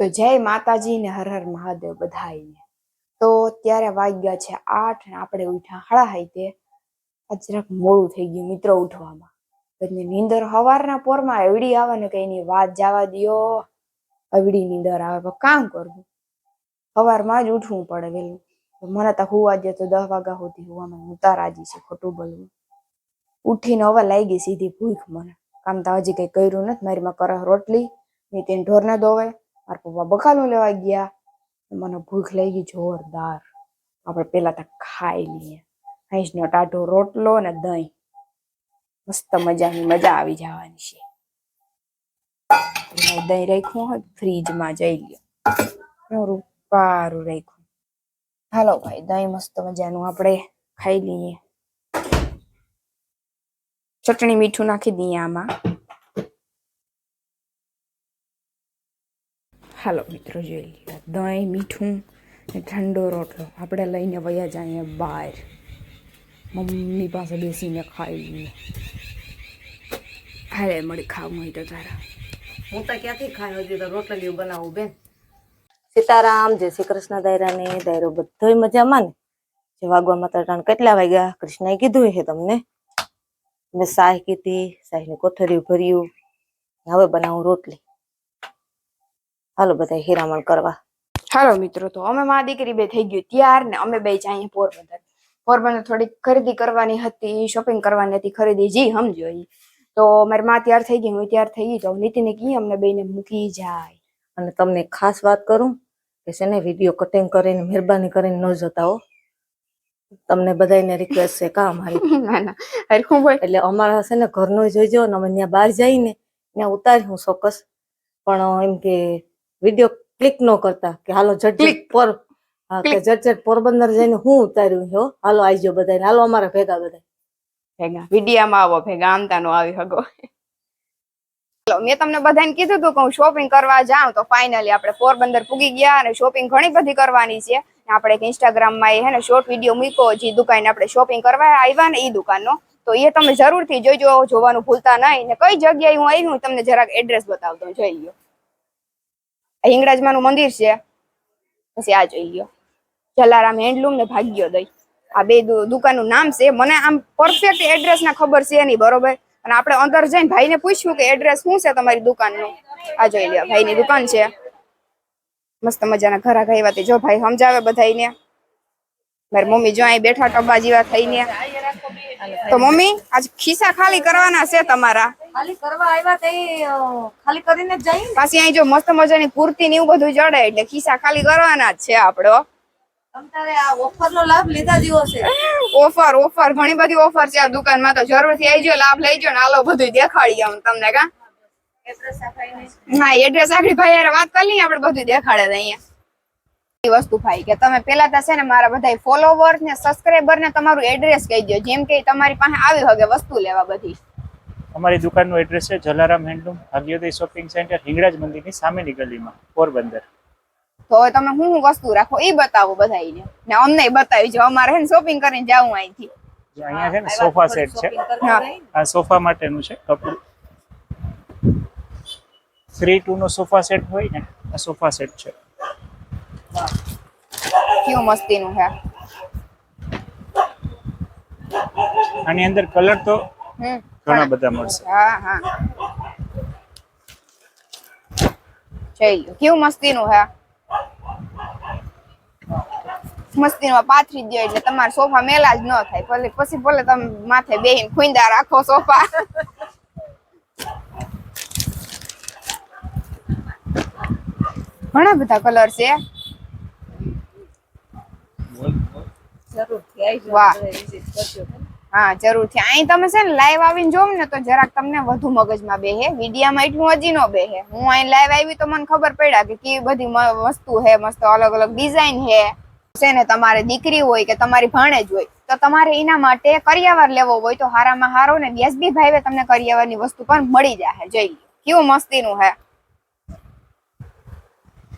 તો જય માતાજી ને હર હર મહાદેવ બધાઈને તો ત્યારે વાગ્યા છે આઠ ને આપણે ઉઠ્યા હળા હાઈતે અચરક મોડું થઈ ગયું મિત્રો ઉઠવામાં. એટલે નીંદર હવારના પોરમાં એવડી આવે ને કે એની વાત જવા દો એવડી નીંદર આવે પણ કામ કરવું. સવારમાં જ ઉઠવું પડે વહેલું. મને તો હુવા દે તો દસ વાગ્યા સુધી હુવામાં હું રાજી છે ખોટું બોલવું. ઉઠીને હવે લાગી સીધી ભૂખ મને. કામ તો હજી કઈ કર્યું નથી. મારીમાં કરે રોટલી નીતિન ઢોરને દોવે મારા પપ્પા બકાલું લેવા ગયા. મને ભૂખ લાગી જોરદાર. આપણે પેલા તો ખાઈ લઈએ. હંસનો ટાઢો રોટલો ને દહીં. મસ્ત મજાની મજા આવી જવાની છે. દહીં રાખ્યું હોય ફ્રીજમાં જઈ લ્યો. રૂપારું રાખ્યું. હાલો ભાઈ, દહીં મસ્ત મજાનું આપણે ખાઈ લઈએ. ચટણી મીઠું નાખી દઈએ આમાં. હાલો મિત્રો જોઈ લઈએ દહીં, મીઠું ને ઠંડો રોટલો. આપણે લઈને વયા જઈએ બહાર. મમ્મી પાસે બેસીને ખાઈ લઈએ હાલે મળી ખાવું હોય તો તારા. હું તો ક્યાંથી ખાયો હજી તો રોટલીઓ બનાવું બેન. સીતારામ, જય શ્રી કૃષ્ણ દાયરાને, દાયરો બધોય મજામાં ને? જે વાગવા માતા તટાણ કેટલા વાગ્યા? કૃષ્ણએ કીધું છે તમને. મેં સાહ કીધી સાહીની કોથળીઓ ભર્યું. હવે બનાવું રોટલી. હાલો બધા હીરામણ કરવા. હાલો મિત્રો તો અમે મા દીકરી બે થઈ ગયું ત્યાર ને અમે બે જઈએ પોરબંદર. પોરબંદર થોડીક ખરીદી કરવાની હતી શોપિંગ કરવાની હતી ખરીદી જી સમજો ઈ. તો મારી માં તૈયાર થઈ ગઈ હું તૈયાર થઈ ગઈ તો નીતિને કી અમને બેને મૂકી જાય. અને તમને ખાસ વાત કરું કે છે ને વીડિયો કટિંગ કરીને મહેરબાની કરીને ન જતા હો. તમને બધાને રિક્વેસ્ટ છે કા અમારી? ના ના હરખું હોય. એટલે અમારા છે ને ઘરનો જોઈજો ને અમે ત્યાં બહાર જઈને ત્યાં ઉતારી હું ચોક્કસ. પણ એમ કે વીડિયો ક્લિક ન કરતા કે હાલો ઝટ પર કે Click. ઝટ ઝટ પોરબંદર જઈને હું ઉતાર્યું છે હો? હાલો આવજો બધા હાલો અમારા ભેગા બધા ભેગા. વિડીયામાં આવો ભેગા. આમતા નો આવી હગો. મેં તમને બધાને કીધું હતું કે હું શોપિંગ કરવા જાઉં તો ફાઇનલી આપણે પોરબંદર પૂગી ગયા અને શોપિંગ ઘણી બધી કરવાની છે. આપણે એક ઇન્સ્ટાગ્રામમાં એ હે ને શોર્ટ વીડિયો મૂક્યો જે દુકાન આપણે શોપિંગ કરવા આવ્યા ને એ દુકાનનો. તો એ તમે જરૂરથી જોઈજો જોવાનું ભૂલતા નહીં. ને કઈ જગ્યાએ હું આવી હું તમને જરાક એડ્રેસ બતાવતો જઈ આ હિંગળાજમાનું મંદિર છે. પછી આ જોઈ લ્યો. જલારામ હેન્ડલૂમ ને ભાગ્યો દઈ. આ બે દુકાનનું નામ છે. મને આમ પરફેક્ટ એડ્રેસ ના ખબર છે નહીં, બરોબર? અને આપણે અંદર જઈને ભાઈને પૂછ્યું કે એડ્રેસ શું છે તમારી દુકાનનું? આ જોઈ લ્યો, ભાઈની દુકાન છે. મસ્ત મજાના ઘરા ગઈ જો ભાઈ સમજાવે બધાઈને મારી મમ્મી જો અહીં બેઠા ટબ્બા જેવા થઈને. તો મમ્મી, આજ ખિસ્સા ખાલી કરવાના છે તમારા. ખાલી કરવા આવ્યા તે ખાલી કરીને જ પાછી અહીં જો મસ્ત મજાની કુર્તી ને એવું બધું જડે એટલે ખિસ્સા ખાલી કરવાના જ છે આપડો. તમારે આ ઓફર નો લાભ લીધા જેવો છે. ઓફર ઓફર ઘણી બધી ઓફર છે આ દુકાનમાં. તો જરૂરથી આવજો લાભ લઈજો ને આલો બધું દેખાડી આવું તમને કા? હા એડ્રેસ આગળ ભાઈ હારે વાત કરી લઈએ આપણે બધું દેખાડે અહીંયા. એ વસ્તુ ભાઈ કે તમે પેલા તો છે ને મારા બધા ફોલોવર ને સબસ્ક્રાઇબર ને તમારું એડ્રેસ કહી દો જેમ કે તમારી પાસે આવી હગે વસ્તુ લેવા બધી. અમારી દુકાનનું એડ્રેસ છે Jalaram handloom Bhagyoday shopping centre Hinglaj મંદિરની સામેની ગલીમાં પોરબંદર. તો હવે તમે શું શું વસ્તુ રાખો એ બતાવો બધાને ને અમને બતાવી જો અમારે હે શોપિંગ કરીને જાવું અહીંથી. અહીંયા છે ને સોફા સેટ છે. આ સોફા માટેનું છે કપડું. થ્રી ટુ નો સોફા સેટ હોય ને આ સોફા સેટ છે. કયું મસ્તીનું છે આની અંદર કલર તો હમ. ઘણા બધા મળશે. હા હા. જઈ લો કેવું મસ્તીનું હે? પાથરી દો એટલે તમારા સોફા મેલા જ ન થાય. ભલે પછી ભલે તમે માથે બેહીને ખુંદા રાખો સોફા. ઘણા બધા કલર છે. જરૂર વાહ. હા જરૂરથી અહીં તમે છે ને લાઈવ આવીને જોવ ને તો જરાક તમને વધુ મગજમાં બેહે. વિડીયામાં એટલું હજી ન બેહે. હું અહીં લાઈવ આવી તો મને ખબર પડ્યા કે કેવી બધી વસ્તુ હે મસ્ત અલગ અલગ ડિઝાઇન હે. છે ને તમારે દીકરી હોય કે તમારી ભાણેજ હોય તો તમારે એના માટે કરિયાવર લેવો હોય તો હારામાં હારો ને વ્યાજબી ભાઈ તમને કરિયાવરની વસ્તુ પણ મળી જાય જઈ. કેવું મસ્તીનું હે.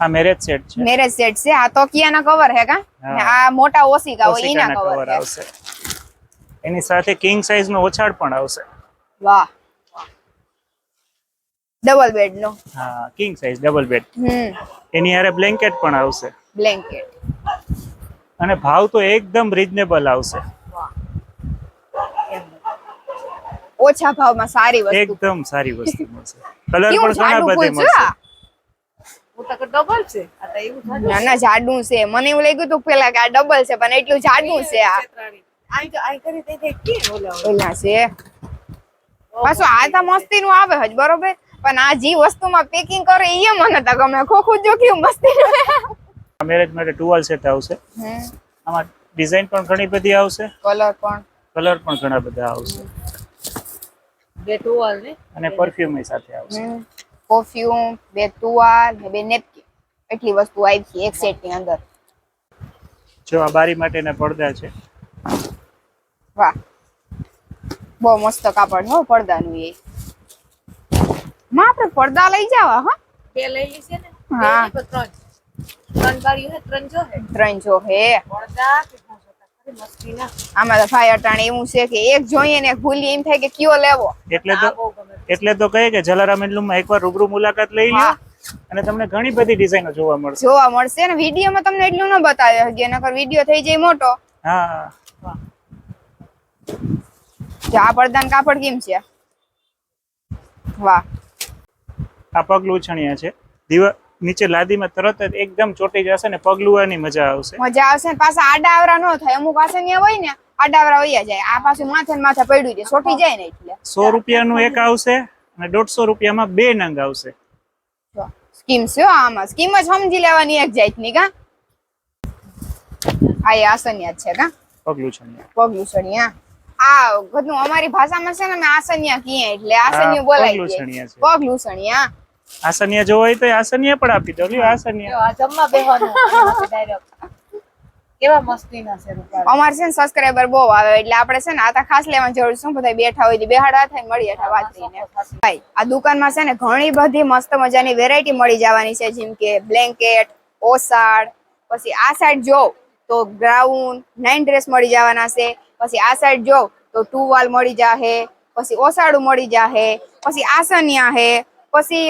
આ મેરેજ સેટ છે. મેરેજ સેટ છે. આ તો કિયાના કવર હે કા? આ મોટા ઓસિકા હોય એના કવર આવશે. એની સાથે કિંગ સાઇઝ નો ઓછાડ પણ આવશે. વાહ. ડબલ બેડ નો. હા કિંગ સાઈઝ ડબલ બેડ હમ. એની હારે બ્લેન્કેટ પણ આવશે. બ્લેન્કેટ અને ભાવ તો એકદમ રીઝનેબલ આવશે. ઓછા ભાવમાં સારી વસ્તુ. એકદમ સારી વસ્તુ મળશે. કલર પણ ઘણા બધે મળશે. તો ડબલ છે. તો ના ના જાડું છે. મને એવું લાગ્યું હતું પેલા કે આ ડબલ છે પણ એટલું જાડું છે આ. આઈ તો આઈ કરી દે કે ઓલા ઓલા. છે. પાછું આ તો મસ્તી નું આવે હજ બરોબર? પણ આ જે વસ્તુમાં પેકિંગ કરે એ મને તો ગમે ખોખું જો કેવું મસ્તી મેરેજ માટે ટુવાલ સેટ આવશે. આમાં ડિઝાઇન પણ ઘણી બધી આવશે. કલર પણ. કલર પણ ઘણા બધા આવશે. બે ટુવાલ ને? અને પરફ્યુમ સાથે આવશે. પરફ્યુમ બે ટુવાલ ને બે નેપકિન એટલી વસ્તુ આવી છે એક સેટની અંદર. જો આ બારી માટેના પડદા છે. વાહ. બહુ મસ્ત કાપડ હો પડદાનું એ. માં આપણે પડદા લઈ જાવા હા. બે લઈ લી ને? હા. ત્રણ. ત્રણ બારી હે ત્રણ જો હે. ત્રણ જો હે. પડદા આમાં તો ભાઈ અટાણે એવું છે કે એક જોઈએ ને ભૂલી એમ થાય કે કયો લેવો. એટલે તો એટલે તો કહે કે જલારામ હેન્ડલૂમમાં એકવાર રૂબરૂ મુલાકાત લઈ લો અને તમને ઘણી બધી ડિઝાઇનો જોવા મળશે. જોવા મળશે ને. વિડીયોમાં તમને એટલું ન બતાવે હજી નકર વીડિયો થઈ જાય મોટો. હા. આ પડદાન કાપડ કેમ છે? વાહ. આ પગલું છણિયા છે. દીવા નીચે લાદીમાં તરત જ એકદમ ચોટી જશે ને પગલું મજા આવશે. મજા આવશે ને પાછા આડા આવરા ન થાય. અમુક પાસે ને હોય ને આડા આવરા વયા જાય. આ પાછું માથે ને માથે પડ્યું છે. ચોટી જાય ને એટલે. સો રૂપિયાનું એક આવશે અને દોઢસો રૂપિયામાં બે નંગ આવશે. સ્કીમ છે આમાં. સ્કીમ જ સમજી લેવાની એક જાતની કા? આ એ આસનિયા છે કા? પગલું છણિયા પગલું સણિયા આ ઘરનું અમારી ભાષામાં છે ને અમે આસનિયા કહીએ એટલે આસનિયું બોલાય છે. પગલું સણિયા. આસનિયા જો હોય તો આસનિયા પણ આપી દો લ્યો આસનિયા. આ જમવા બેહવાનું ડાયરેક્ટ કેવા મસ્તીના છે અમારે છે ને સબસ્ક્રાઈબર બહુ આવે એટલે આપણે છે ને આતા ખાસ લેવાની જરૂર છે. શું બધા બેઠા હોય બેહાડા થાય મળી હતા વાત કરીને ભાઈ આ દુકાનમાં છે ને ઘણી બધી મસ્ત મજાની વેરાયટી મળી જવાની છે જેમ કે બ્લેન્કેટ ઓસાડ પછી આ સાઈડ જો તો ગ્રાઉન્ડ નાઇન ડ્રેસ મળી જવાના છે. પછી આ સાઈડ જો તો ટુ વાલ મળી જાહે પછી ઓસાડું મળી જાહે પછી આસનિયા હે પછી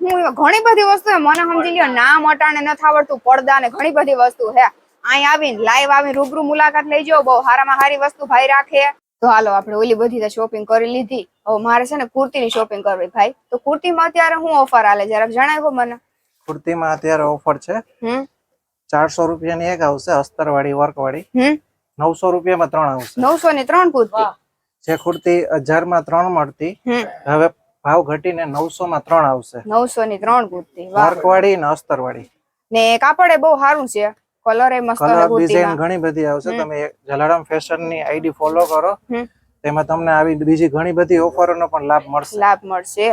હું ઘણી બધી વસ્તુ મને સમજી લ્યો નામ અટાણે નથી આવડતું પડદા ને ઘણી બધી વસ્તુ હે. અહીં આવીને લાઈવ આવીને રૂબરૂ મુલાકાત લઈ જાઓ બહુ સારામાં સારી વસ્તુ ભાઈ રાખે. તો હાલો આપણે ઓલી બધી શોપિંગ કરી લીધી. હવે મારે છે ને કુર્તીની શોપિંગ કરવી ભાઈ. તો કુર્તીમાં અત્યારે શું ઓફર આલે? જરાક જણાવો મને. કુર્તીમાં અત્યારે ઓફર છે. હમ? ચારસો રૂપિયાની એક આવશે અસ્તરવાળી વર્કવાળી હમ? નવસો રૂપિયામાં ત્રણ આવશે. નવસો ની ત્રણ કુર્તી. જે કુર્તી હજારમાં ત્રણ મળતી. હવે ભાવ ઘટીને નવસો માં ત્રણ આવશે. નવસો ની ત્રણ કુર્તી. વર્કવાળી ને અસ્તરવાળી. ને કાપડ એ બહુ સારું છે. કલર એ મસ્ત કલર ડિઝાઇન ઘણી બધી આવશે. તમે જલારામ ફેશનની આઈડી ફોલો કરો. તેમાં તમને આવી બીજી ઘણી બધી ઓફરોનો પણ લાભ મળશે. લાભ મળશે.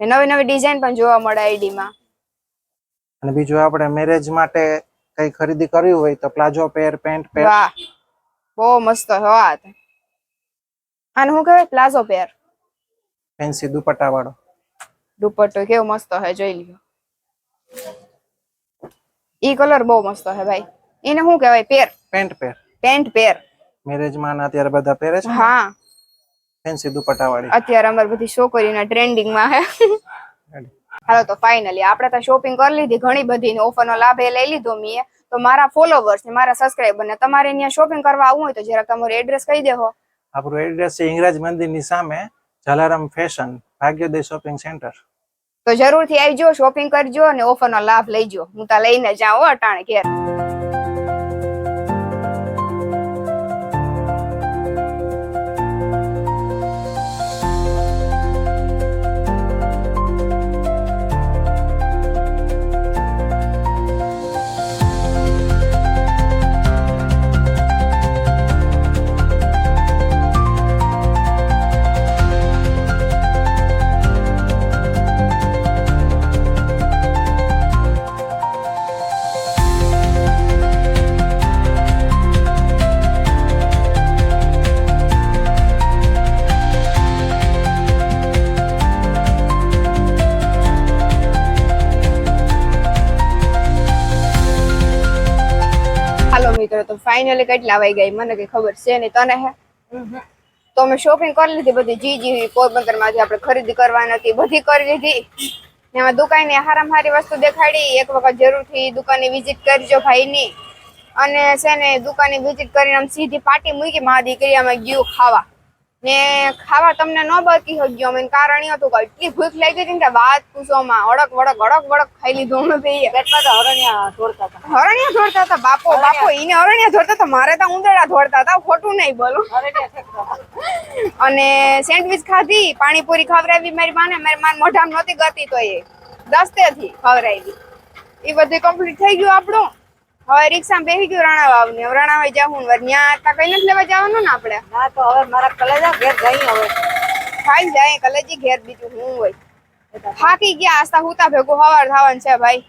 ને નવી નવી ડિઝાઇન પણ જોવા મળે આઈડી માં અને બીજું આપણે મેરેજ માટે કઈ ખરીદી કરવી હોય તો પ્લાઝો પેર પેન્ટ પેર વાહ. બહુ મસ્ત છે વાત આને શું કહેવાય? પ્લાઝો પેર ફેન્સી દુપટ્ટા વાળો દુપટ્ટો કેવો મસ્ત હે જોઈ લ્યો. ઈ કલર બહુ મસ્ત હે ભાઈ. એને શું કહેવાય? Pair pant pair pant pair મેરેજમાં ના અત્યારે બધા પહેરે છે હા. ફેન્સી દુપટ્ટા વાળી અત્યારે અમાર બધી છોકરીના ટ્રેન્ડિંગમાં હે. હાલો તો ફાઇનલી આપણે તો શોપિંગ કરી લીધી ઘણી બધી ઓફર નો લાભ એ લઈ લીધો મેં તો મારા ફોલોવર્સ ને મારા સબસ્ક્રાઇબર ને તમારે અહીંયા શોપિંગ કરવા આવવું હોય તો જરાક તમારું એડ્રેસ કહી દેહો. આપણું એડ્રેસ છે મંદિર મંદિરની સામે Jalaram fashion Bhagyoday shopping centre તો જરૂરથી આવજો શોપિંગ કરજો અને ઓફર નો લાભ લઈજો. હું તા લઈને જાઉં હો અટાણે ઘેર. ફાઇનલી કેટલા વાઈ ગઈ મને કઈ ખબર છે નહીં. તને હે? તો અમે શોપિંગ કરી લીધી બધી. જી જી પોરબંદરમાંથી આપણે ખરીદી કરવાની હતી બધી કરી લીધી. ને એમાં દુકાને હારામ હારી વસ્તુ દેખાડી. એક વખત જરૂરથી દુકાને વિઝિટ કરજો ભાઈની. અને છે ને દુકાને વિઝિટ કરીને આમ સીધી પાટી મૂકી મારા દીકરી અમે ગયું ખાવા. ને ખાવા તમને ન બકી શક્યો અમે. કારણ એ હતું કે એટલી ભૂખ લાગી હતી કે વાત પૂછોમાં અડક વડક અડક વડક ખાઈ લીધું અમે બે. પેટમાં તો હરણિયા ધોડતા હતા? હરણિયા ધોડતા હતા? બાપો બાપો એને હરણિયા ધોડતા હતા? મારે તો ઉંદરડા ધોડતા હતા. ખોટું નહીં બોલું. અને સેન્ડવિચ ખાધી પાણીપુરી ખવડાવી મારી માને. મારી માન મોઢામાં નહોતી ગતી તો એ દસ્તેથી ખવડાવી. એ બધું કમ્પ્લીટ થઈ ગયું આપણું. હવે રિક્ષા બેહી ગયું રણાવાવ ને રણાવાઈ જાવું ને ત્યાં તા કઈ નથી લેવા જવાનું ને આપણે? હા તો હવે મારા કલેજા ઘેર જઈ હવે. ખાઈ જાય કલેજી ઘેર બીજું હું હોય. થાકી ગયા આસ્તા હુતા ભેગું હવાર થવાનું છે ભાઈ.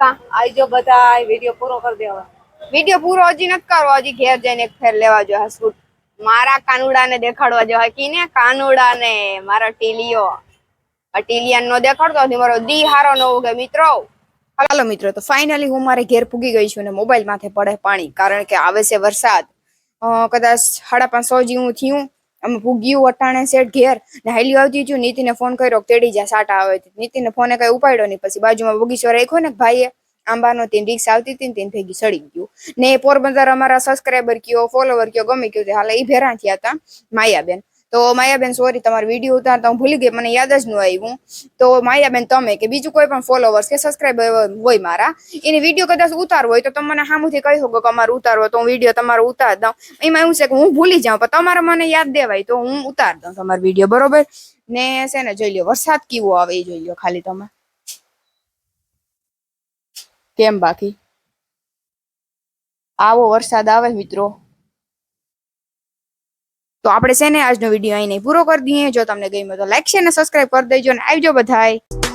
કા? આવજો બધા વીડિયો પૂરો કરી દેવા. વીડિયો પૂરો હજી નથી કરવો હજી ઘેર જઈને એક ફેર લેવા જો હસકુટ મારા કાનુડાને દેખાડવા જો કીને કાનુડાને મારો ટીલિયો. આ ટીલિયાન નો દેખાડતો મારો દી હારો નો ઉગે મિત્રો. હાલો મિત્રો, તો ફાઇનલી હું મારે ઘેર પૂગી ગઈ છું ને મોબાઈલ માથે પડે પાણી, કારણ કે આવે છે વરસાદ. કદાચ સાડા પાંચ સો જેવું થયું અમે પૂગ્યું અટાણે સેટ ઘેર, ને આવતી છું નીતિને ફોન કર્યો તેડી જા, સાટા આવે નીતિને ફોને કઈ ઉપાડ્યો નહીં, પછી બાજુમાં બગીચો રાખ્યો ને ભાઈએ, આંબાનો તેની રિક્ષા આવતી હતી તેની ભેગી સડી ગયું. ને પોરબંદર અમારા સબસ્ક્રાઈબર કયો ફોલોવર કયો, ગમે કયો હાલ એ ભેરા થયા હતા, માયાબેન. તો માયાબેન સોરી તમારો વીડિયો ઉતારતા હું ભૂલી ગઈ, મને યાદ જ ન આવ્યું. તો માયાબેન, તમે કે બીજું કોઈ પણ ફોલોવર્સ કે સબસ્ક્રાઈબર હોય મારા, એને વીડિયો કદાચ ઉતારવો હોય તો તમે મને સામુથી કહી શકો કે અમારે ઉતારવો તો હું વીડિયો તમારો ઉતાર દઉં. એમાં એવું છે કે હું ભૂલી જાઉં, પણ તમારે મને યાદ દેવાય તો હું ઉતાર દઉં તમારો વીડિયો બરોબર? ને છે ને, જોઈ લો, વરસાદ કેવો આવે એ જોઈ લો ખાલી તમે. કેમ બાકી? આવો વરસાદ આવે મિત્રો. તો આપણે છે ને આજનો વીડિયો અહીં પૂરો કરી દઈએ. જો તમને ગમ્યો તો લાઈક છે ને સબસ્ક્રાઇબ કરી દેજો અને આવજો બધાય.